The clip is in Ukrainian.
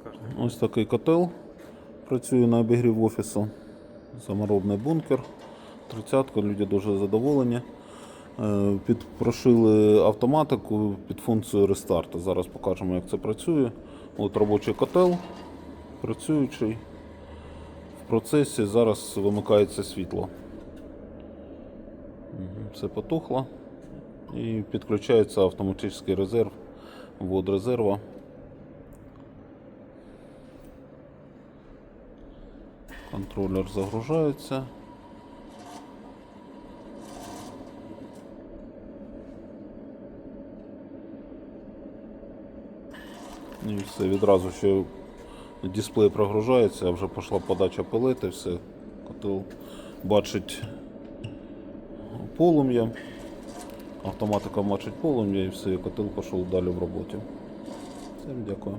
скажете? Ось такий котел працює на обігрів офісу. Саморобний бункер. Тридцятка, люди дуже задоволені. Е, Підпрошили автоматику під функцію рестарту. Зараз покажемо, як це працює. От робочий котел, працюючий. В процесі зараз вимикається світло. Все потухло. І підключається автоматичний резерв, ввод Контролер загружається. І все, відразу ще дисплей прогружається, а вже пішла подача пелети, все. Котел бачить полум'я. Автоматика бачить полум'я і все, котел пішов далі в роботі. Всім дякую.